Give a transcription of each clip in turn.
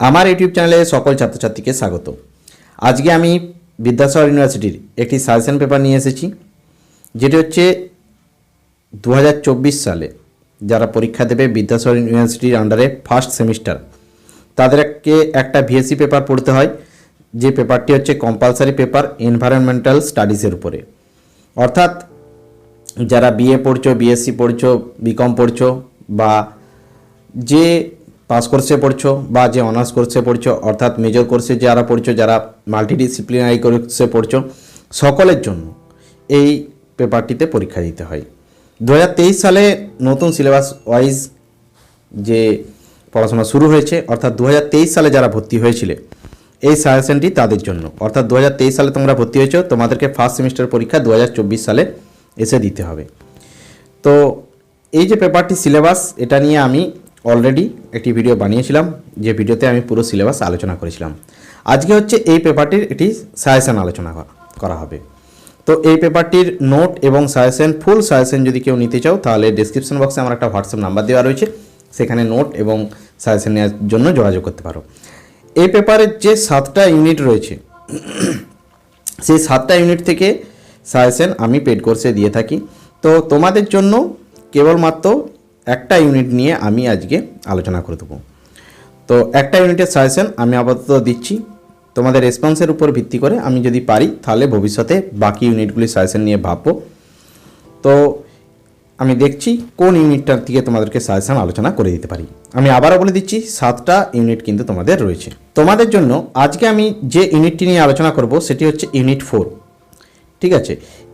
আমার ইউটিউব চ্যানেলে সকল ছাত্রছাত্রীকে স্বাগত। আজকে আমি বিদ্যাসাগর ইউনিভার্সিটির একটি সাজেশন পেপার নিয়ে এসেছি, যেটি হচ্ছে দু হাজার চব্বিশ সালে যারা পরীক্ষা দেবে বিদ্যাসাগর ইউনিভার্সিটির আন্ডারে ফার্স্ট সেমিস্টার তাদেরকে একটা ভিএসসি পেপার পড়তে হয়। যে পেপারটি হচ্ছে কম্পালসারি পেপার এনভায়রনমেন্টাল স্টাডিজের উপরে। অর্থাৎ যারা বিএ পড়ছো বিএসসি পড়ছো বিকম পড়ছো বা যে পাস কোর্সে পড়ছো বা যে অনার্স কোর্সে পড়ছো, অর্থাৎ মেজর কোর্সে যারা পড়ছো, যারা মাল্টিডিসিপ্লিনারি কোর্সে পড়ছো, সকলের জন্য এই পেপারটিতে পরীক্ষা দিতে হয়। দু হাজার তেইশ সালে নতুন সিলেবাস ওয়াইজ যে পড়াশোনা শুরু হয়েছে, অর্থাৎ দু হাজার তেইশ সালে যারা ভর্তি হয়েছিলে, এই সাজেশনটি তাদের জন্য। অর্থাৎ দু হাজার তেইশ সালে তোমরা ভর্তি হয়েছো, তোমাদেরকে ফার্স্ট সেমিস্টার পরীক্ষা দু হাজার চব্বিশ সালে এসে দিতে হবে। তো এই যে পেপারটি সিলেবাস এটা নিয়ে আমি অলরেডি একটি ভিডিও বানিয়েছিলাম, যে ভিডিওতে আমি পুরো সিলেবাস আলোচনা করেছিলাম। আজকে হচ্ছে এই পেপারটির একটি সাজেশন আলোচনা করা- হবে। তো এই পেপারটির নোট এবং সাজেশন ফুল সাজেশন যদি কেউ নিতে চাও, তাহলে ডিসক্রিপশন বক্সে আমার একটা হোয়াটসঅ্যাপ নাম্বার দেওয়া রয়েছে। সেখানে নোট এবং সাজেশন নেওয়ার জন্য যোগাযোগ করতে পারো। এই পেপারের যে সাতটা ইউনিট রয়েছে, সেই সাতটা ইউনিট থেকে সাজেশন আমি পেড কোর্সে দিয়ে থাকি। তো তোমাদের জন্য কেবলমাত্র একটা ইউনিট নিয়ে আমি আজকে আলোচনা করে দেবো। তো একটা ইউনিটের সাজেশন আমি আপাতত দিচ্ছি। তোমাদের রেসপন্সের উপর ভিত্তি করে আমি যদি পারি, তাহলে ভবিষ্যতে বাকি ইউনিটগুলি সাজেশন নিয়ে ভাববো। তো আমি দেখছি কোন ইউনিটটার থেকে তোমাদেরকে সাজেশন আলোচনা করে দিতে পারি। আমি আবারও বলে দিচ্ছি, সাতটা ইউনিট কিন্তু তোমাদের রয়েছে। তোমাদের জন্য আজকে আমি যে ইউনিটটি নিয়ে আলোচনা করব, সেটি হচ্ছে ইউনিট ফোর ঠিক আছে?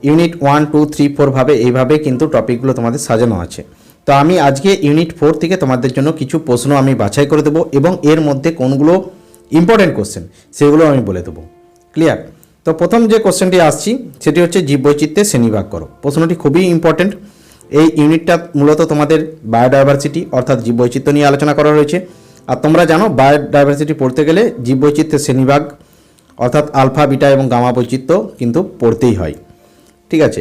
Unit one two three four ভাবে, এইভাবে কিন্তু টপিকগুলো তোমাদের সাজানো আছে। তো আমি আজকে ইউনিট ফোর থেকে তোমাদের জন্য কিছু প্রশ্ন আমি বাছাই করে দেবো এবং এর মধ্যে কোনগুলো ইম্পর্টেন্ট কোশ্চেন সেগুলো আমি বলে দেবো। ক্লিয়ার তো প্রথম যে কোশ্চেনটি আসছি, সেটি হচ্ছে জীববৈচিত্র্যে শ্রেণীভাগ করো। প্রশ্নটি খুবই ইম্পর্টেন্ট এই ইউনিটটা মূলত তোমাদের বায়োডাইভার্সিটি অর্থাৎ জীববৈচিত্র্য নিয়ে আলোচনা করা রয়েছে আর তোমরা জানো বায়োডাইভার্সিটি পড়তে গেলে জীববৈচিত্র্যের শ্রেণীভাগ অর্থাৎ আলফা বিটা এবং গামা বৈচিত্র্য কিন্তু পড়তেই হয়। ঠিক আছে?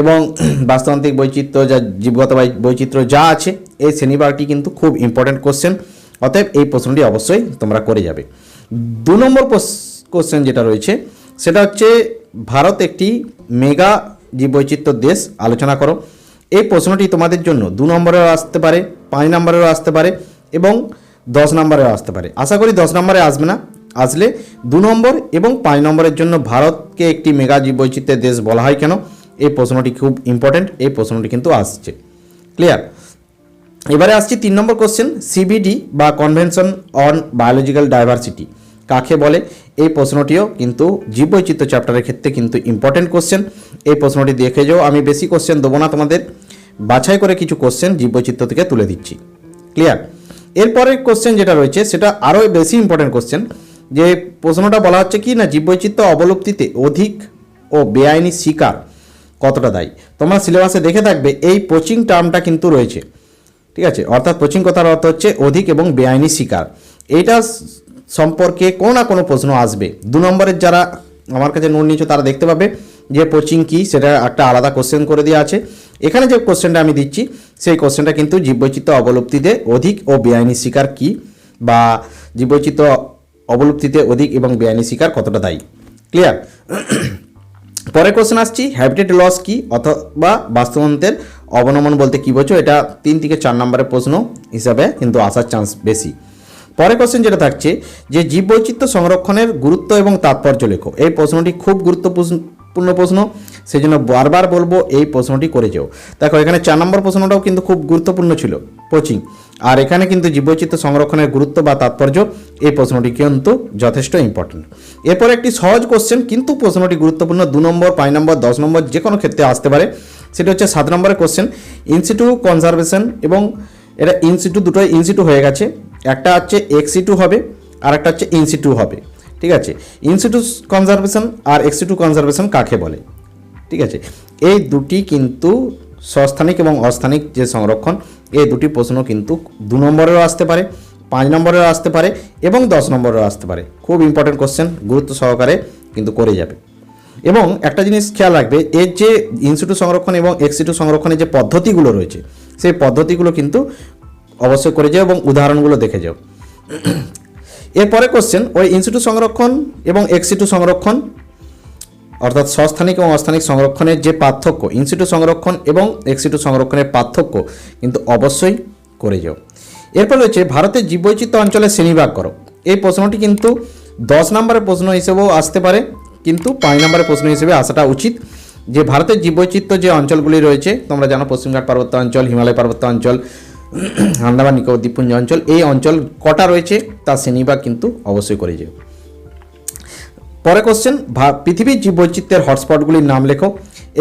এবং বাস্তুতান্ত্রিক বৈচিত্র্য যা জীবগত বৈচিত্র্য যা আছে, এই শ্রেণীভাগটি কিন্তু খুব ইম্পর্ট্যান্ট কোশ্চেন অতএব এই প্রশ্নটি অবশ্যই তোমরা করে যাবে। দু নম্বর কোশ্চেন যেটা রয়েছে, সেটা হচ্ছে ভারত একটি মেগা জীব জীববৈচিত্র্য দেশ, আলোচনা করো। এই প্রশ্নটি তোমাদের জন্য দু নম্বরেও আসতে পারে, পাঁচ নম্বরেও আসতে পারে এবং দশ নম্বরেও আসতে পারে। আশা করি দশ নম্বরে আসবে না, আসলে দু নম্বর এবং পাঁচ নম্বরের জন্য ভারতকে একটি মেগা জীব জীববৈচিত্র্যের দেশ বলা হয় কেন? এই প্রশ্নটি খুব ইম্পর্ট্যান্ট এই প্রশ্নটি কিন্তু আসছে। ক্লিয়ার এবারে আসছি তিন নম্বর কোশ্চেন সিবিডি বা কনভেনশন অন বায়োলজিক্যাল ডাইভার্সিটি কাকে বলে? এই প্রশ্নটিও কিন্তু জীববৈচিত্র্য চ্যাপ্টারের ক্ষেত্রে কিন্তু ইম্পর্টেন্ট কোশ্চেন এই প্রশ্নটি দেখে যাও, আমি বেশি কোশ্চেন দেবো না তোমাদের। বাছাই করে কিছু কোশ্চেন জীববৈচিত্র্য থেকে তুলে দিচ্ছি। ক্লিয়ার এরপরের কোশ্চেন যেটা রয়েছে, সেটা আরও বেশি ইম্পর্টেন্ট কোশ্চেন যে প্রশ্নটা বলা হচ্ছে কি না, জীববৈচিত্র্য অবলুপ্তিতে অধিক ও বেআইনি শিকার। কতটা দায়ী? তোমরা সিলেবাসে দেখে থাকবে এই কোচিং টার্মটা কিন্তু রয়েছে। ঠিক আছে? অর্থাৎ কোচিং কথার অর্থ হচ্ছে অধিক এবং বেআইনি শিকার। এইটা সম্পর্কে কোনো না কোনো প্রশ্ন আসবে। দু নম্বরের যারা আমার কাছে নোট নিয়েছো তারা দেখতে পাবে যে কোচিং কি, সেটা একটা আলাদা কোশ্চেন করে দেওয়া আছে। এখানে যে কোশ্চেনটা আমি দিচ্ছি, সেই কোশ্চেনটা কিন্তু জীববৈচিত্র অবলুপ্তিতে অধিক ও বেআইনি শিকার কি? বা জীববৈচিত্র অবলুপ্তিতে অধিক এবং বেআইনি শিকার কতটা দায়ী? ক্লিয়ার পরের কোশ্চেন আসছি হ্যাবিটেট লস কি অথবা বাস্তুতন্ত্রের অবনমন বলতে কি বোঝো? এটা তিন থেকে চার নম্বরের প্রশ্ন হিসাবে কিন্তু আসার চান্স বেশি। পরে কোশ্চেন যেটা থাকছে, যে জীববৈচিত্র্য সংরক্ষণের গুরুত্ব এবং তাৎপর্য লেখো। এই প্রশ্নটি খুব গুরুত্বপূর্ণ প্রশ্ন সেই জন্য বারবার বলব এই প্রশ্নটি করে যেও। দেখো, এখানে চার নম্বর প্রশ্নটাও কিন্তু খুব গুরুত্বপূর্ণ ছিল। কোচিং আর এখানে কিন্তু জীববৈচিত্র্য সংরক্ষণের গুরুত্ব বা তাৎপর্য এই প্রশ্নটি কিন্তু যথেষ্ট ইম্পর্টেন্ট এরপর একটি সহজ কোশ্চেন কিন্তু প্রশ্নটি গুরুত্বপূর্ণ, দু নম্বর, পাঁচ নম্বর, দশ নম্বর যে কোনো ক্ষেত্রে আসতে পারে। সেটা হচ্ছে সাত নম্বরের কোশ্চেন ইনস্টিটিউ কনজারভেশন এবং এটা ইনস্টিটিউ দুটোই ইনস্টিটিউ হয়ে গেছে। একটা হচ্ছে এক্সিটু হবে, আর একটা হচ্ছে ইনস্টিটিউ হবে। ঠিক আছে? ইনস্টিটিউ কনজারভেশন আর এক্সিটু কনজারভেশন কাকে বলে? ঠিক আছে? এই দুটি কিন্তু সস্থানিক এবং অস্থানিক যে সংরক্ষণ এই দুটি প্রশ্ন কিন্তু দু নম্বরেও আসতে পারে, পাঁচ নম্বরেও আসতে পারে এবং দশ নম্বরেও আসতে পারে। খুব ইম্পর্টেন্ট কোশ্চেন গুরুত্ব সহকারে কিন্তু করে যাবে। এবং একটা জিনিস খেয়াল রাখবে, এর যে ইনস্টিটিউ সংরক্ষণ এবং এক্সিটু সংরক্ষণের যে পদ্ধতিগুলো রয়েছে, সেই পদ্ধতিগুলো কিন্তু অবশ্যই করে যাও এবং উদাহরণগুলো দেখে যাও। এরপরে কোশ্চেন ওই ইনস্টিটিউট সংরক্ষণ এবং এক্সিটু সংরক্ষণ অর্থাৎ সস্থানিক এবং অস্থানিক সংরক্ষণের যে পার্থক্য ইনস্টিটিউট সংরক্ষণ এবং এক্সিটু সংরক্ষণের পার্থক্য কিন্তু অবশ্যই করে যাও। এরপর রয়েছে ভারতের জীববৈচিত্র্য অঞ্চলের শ্রেণীভাগ করো। এই প্রশ্নটি কিন্তু দশ নম্বরের প্রশ্ন হিসেবেও আসতে পারে, কিন্তু পাঁচ নম্বরের প্রশ্ন হিসেবে আসাটা উচিত যে ভারতের জীববৈচিত্র্য যে অঞ্চলগুলি রয়েছে, তোমরা জানো পশ্চিমঘাট পার্বত্য অঞ্চল, হিমালয় পার্বত্য অঞ্চল, আন্দামান নিকোবর দ্বীপপুঞ্জ অঞ্চল, এই অঞ্চল কটা রয়েছে তা শ্রেণীভাগ কিন্তু অবশ্যই করে যাও। পরে কোশ্চেন পৃথিবীর জীব জীববৈচিত্র্যের হটস্পটগুলির নাম লেখো।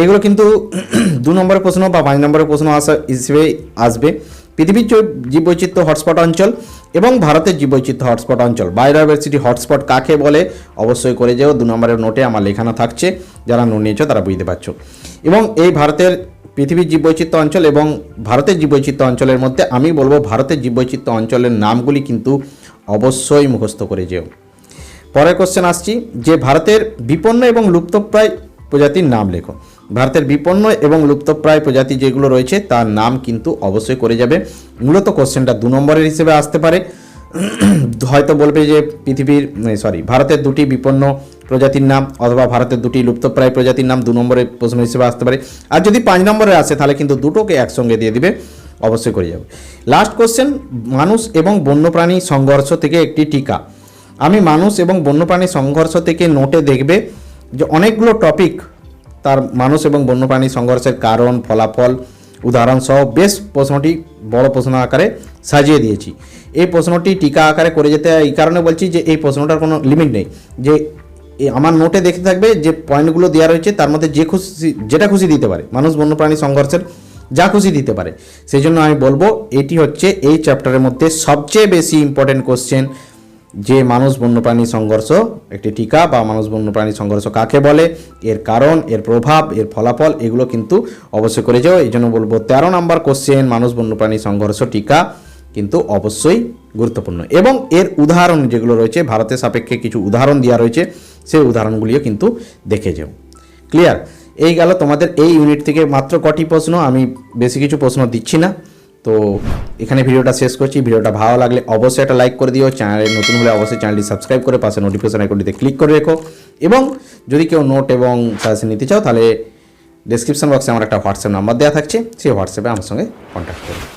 এগুলো কিন্তু দু নম্বরের প্রশ্ন বা পাঁচ নম্বরের প্রশ্ন আসা হিসেবে আসবে। পৃথিবীর জীববৈচিত্র্য হটস্পট অঞ্চল এবং ভারতের জীববৈচিত্র্য হটস্পট অঞ্চল। বায়োডাইভার্সিটি হটস্পট কাকে বলে? অবশ্যই করে যেও, দু নম্বরের নোটে আমার লেখানো থাকছে। যারা নোট নিয়েছো তারা বুঝতে পারছ। এবং এই ভারতের পৃথিবীর জীববৈচিত্র্য অঞ্চল এবং ভারতের জীববৈচিত্র্য অঞ্চলের মধ্যে আমি বলব ভারতের জীববৈচিত্র্য অঞ্চলের নামগুলি কিন্তু অবশ্যই মুখস্থ করে যেও। পরের কোশ্চেন আসছি, যে ভারতের বিপন্ন এবং লুপ্তপ্রায় প্রজাতির নাম লেখো। ভারতের বিপন্ন এবং লুপ্তপ্রায় প্রজাতি যেগুলো রয়েছে, তার নাম কিন্তু অবশ্যই করে যাবে। মূলত কোশ্চেনটা দু নম্বরের হিসেবে আসতে পারে। হয়তো বলবে যে পৃথিবীর সরি ভারতের দুটি বিপন্ন প্রজাতির নাম অথবা ভারতের দুটি লুপ্তপ্রায় প্রজাতির নাম দু নম্বরের প্রশ্ন হিসেবে আসতে পারে। আর যদি পাঁচ নম্বরে আসে, তাহলে কিন্তু দুটোকে একসঙ্গে দিয়ে দিবে, অবশ্যই করে যাবে। লাস্ট কোশ্চেন মানুষ এবং বন্যপ্রাণী সংঘর্ষ থেকে একটি টিকা। আমি মানুষ এবং বন্যপ্রাণী সংঘর্ষ থেকে নোটে দেখবে যে অনেকগুলো টপিক তার মানুষ এবং বন্যপ্রাণী সংঘর্ষের কারণ, ফলাফল উদাহরণ সহ বেশ প্রশ্নটি বড় প্রশ্ন আকারে সাজিয়ে দিয়েছি। এই প্রশ্নটি টিকা আকারে করে যেতে এই কারণে বলছি যে এই প্রশ্নটার কোনো লিমিট নেই। যে আমার নোটে দেখতে থাকবে যে পয়েন্টগুলো দেওয়া রয়েছে, তার মধ্যে যে খুশি, যেটা খুশি দিতে পারে। মানুষ বন্যপ্রাণী সংঘর্ষের যা খুশি দিতে পারে। সেই জন্য আমি বলব, এটি হচ্ছে এই চ্যাপ্টারের মধ্যে সবচেয়ে বেশি ইম্পর্টেন্ট কোশ্চেন যে মানুষ বন্যপ্রাণী সংঘর্ষ, একটি টিকা বা মানুষ বন্যপ্রাণী সংঘর্ষ কাকে বলে, এর কারণ, এর প্রভাব, এর ফলাফল, এগুলো কিন্তু অবশ্যই করে যাও। এই জন্য বলব, তেরো নম্বর কোশ্চেন মানুষ বন্যপ্রাণী সংঘর্ষ টিকা কিন্তু অবশ্যই গুরুত্বপূর্ণ। এবং এর উদাহরণ যেগুলো রয়েছে, ভারতের সাপেক্ষে কিছু উদাহরণ দেওয়া রয়েছে, সেই উদাহরণগুলিও কিন্তু দেখে যাও। ক্লিয়ার এই গেল তোমাদের এই ইউনিট থেকে মাত্র কটি প্রশ্ন, আমি বেশি কিছু প্রশ্ন দিচ্ছি না। তো এখানে ভিডিওটা শেষ করছি। ভিডিওটা ভালো লাগলে অবশ্যই একটা লাইক করে দিও। চ্যানেলে নতুন হলে অবশ্যই চ্যানেলটি সাবস্ক্রাইব করে পাশে নোটিফিকেশন আইকনটিতে ক্লিক করে রেখো। এবং যদি কেউ নোট এবং সাজেশন নিতে চাও, তাহলে ডেসক্রিপশন বক্সে আমার একটা হোয়াটসঅ্যাপ নাম্বার দেওয়া থাকছে। সেই হোয়াটসঅ্যাপে আমার সঙ্গে কন্ট্যাক্ট করো।